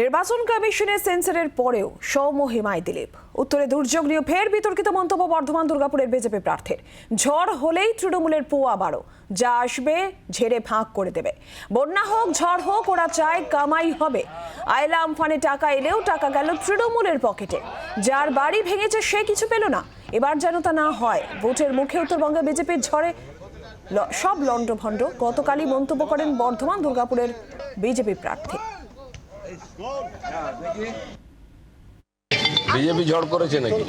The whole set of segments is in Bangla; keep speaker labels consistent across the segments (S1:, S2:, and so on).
S1: নির্বাচন কমিশনের সেন্সারের পরেও সৌমহিমায় দিলীপ। উত্তরে দুর্যোগ নিয়ে ফের বিতর্কিত মন্তব্য বর্ধমান দুর্গাপুরের বিজেপি প্রার্থীর। ঝড় হলেই তৃণমূলের পোয়া বারো। যা আসবে, ঝেড়ে ফাঁক করে দেবে। বন্যা হোক, ঝড় হোক, ওরা চায় কামাই হবে। আয়লা আমফানে টাকা এলেও টাকা গেল তৃণমূলের পকেটে। যার বাড়ি ভেঙেছে সে কিছু পেল না। এবার যেন তা না হয়। ভোটের মুখে উত্তরবঙ্গে বিজেপির ঝড়ে সব লণ্ডভণ্ড। গতকালই মন্তব্য করেন বর্ধমান দুর্গাপুরের বিজেপি প্রার্থী।
S2: বিজেপি ঝড় করেছে নাকি?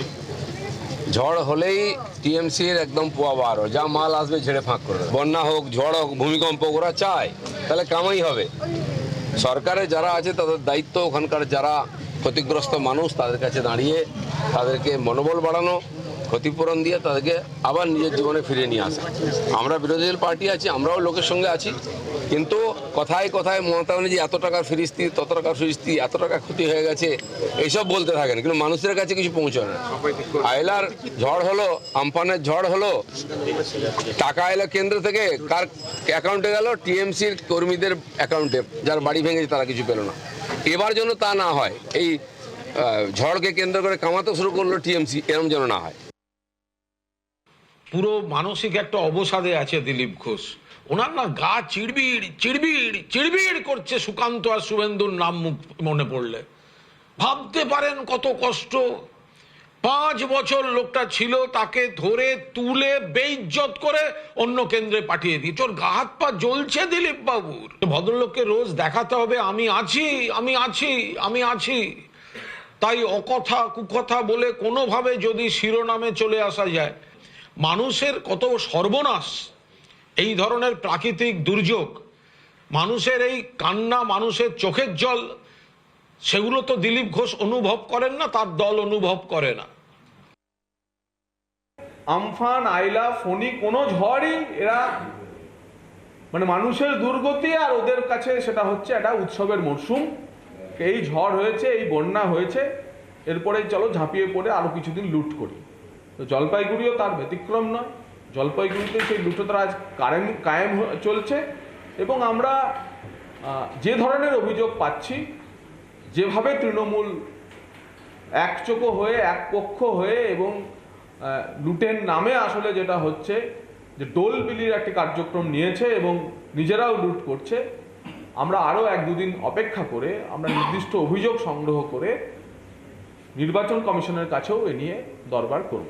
S2: ঝড় হলেই টিএমসি এর একদম পোয়া বারো যা মাল আসবে ঝেড়ে ফাঁক করে বন্যা হোক, ঝড় হোক, ভূমিকম্প ওরা চায়। তাহলে কামাই হবে। সরকারে যারা আছে, তাদের দায়িত্ব ওখানকার যারা ক্ষতিগ্রস্ত মানুষ, তাদের কাছে দাঁড়িয়ে তাদেরকে মনোবল বাড়ানো ক্ষতিপূরণ দিয়ে তাদেরকে আবার নিজের জীবনে ফিরিয়ে নিয়ে আসা। আমরা বিরোধী দল পার্টি আছি, আমরাও লোকের সঙ্গে আছি। কিন্তু কথায় কথায় মমতা ব্যানার্জি এত টাকার ফিরিস্তি, তত টাকার ফিরিস্তি, এত টাকা ক্ষতি হয়ে গেছে, এইসব বলতে থাকেন, কিন্তু মানুষের কাছে কিছু পৌঁছায় না। আয়লার ঝড় হলো, আমফানের ঝড় হলো, টাকা এলো কেন্দ্র থেকে, কার অ্যাকাউন্টে গেল? টিএমসির কর্মীদের অ্যাকাউন্টে, যার বাড়ি ভেঙেছে, তারা কিছু পেল না। এবার যেন তা না হয়, এই ঝড়কে কেন্দ্র করে কামাতে শুরু করল টিএমসি, এরম যেন না হয়।
S3: পুরো মানসিক একটা অবসাদে আছে দিলীপ ঘোষ। ওনার না গা চিড়বিড় চিড়বিড় চিড়বিড় করছে সুকান্ত আর শুভেন্দুর নাম মুখ- মনে পড়লে। ভাবতে পারেন কত কষ্ট। পাঁচ বছর লোকটা ছিল, তাকে ধরে, তুলে, বেইজ্জত করে অন্য কেন্দ্রে পাঠিয়ে দিয়েছে। ওর গা হাত পা জ্বলছে দিলীপ বাবুর। ভদ্রলোককে রোজ দেখাতে হবে, আমি আছি আমি আছি আমি আছি। তাই অকথা, কুকথা বলে কোনোভাবে যদি শিরোনামে চলে আসা যায় মানুষের কত সর্বনাশ, এই ধরনের প্রাকৃতিক দুর্যোগ, মানুষের এই কান্না, মানুষের চোখের জল, সেগুলো তো দিলীপ ঘোষ অনুভব করেন না, তার দল অনুভব করে না।
S4: আমফান, আইলা, ফণি, কোনো ঝড়ই এরা মানে মানুষের দুর্গতি আর ওদের কাছে সেটা হচ্ছে একটা উৎসবের মরশুম। এই ঝড় হয়েছে, এই বন্যা হয়েছে এরপরে চলো ঝাঁপিয়ে পড়ে আরও কিছুদিন লুট করি। তো জলপাইগুড়িও তার ব্যতিক্রম নয়। জলপাইগুড়িতে সেই লুটোতরা আজ কায়েম কায়েম চলছে এবং আমরা যে ধরনের অভিযোগ পাচ্ছি, যেভাবে তৃণমূল একচোখো হয়ে, এক পক্ষ হয়ে এবং লুটের নামে আসলে যেটা হচ্ছে যে ডোল বিলির একটি কার্যক্রম নিয়েছে এবং নিজেরাও লুট করছে, আমরা আরও এক দুদিন অপেক্ষা করে, আমরা নির্দিষ্ট অভিযোগ সংগ্রহ করে নির্বাচন কমিশনের কাছেও এ নিয়ে দরবার করব।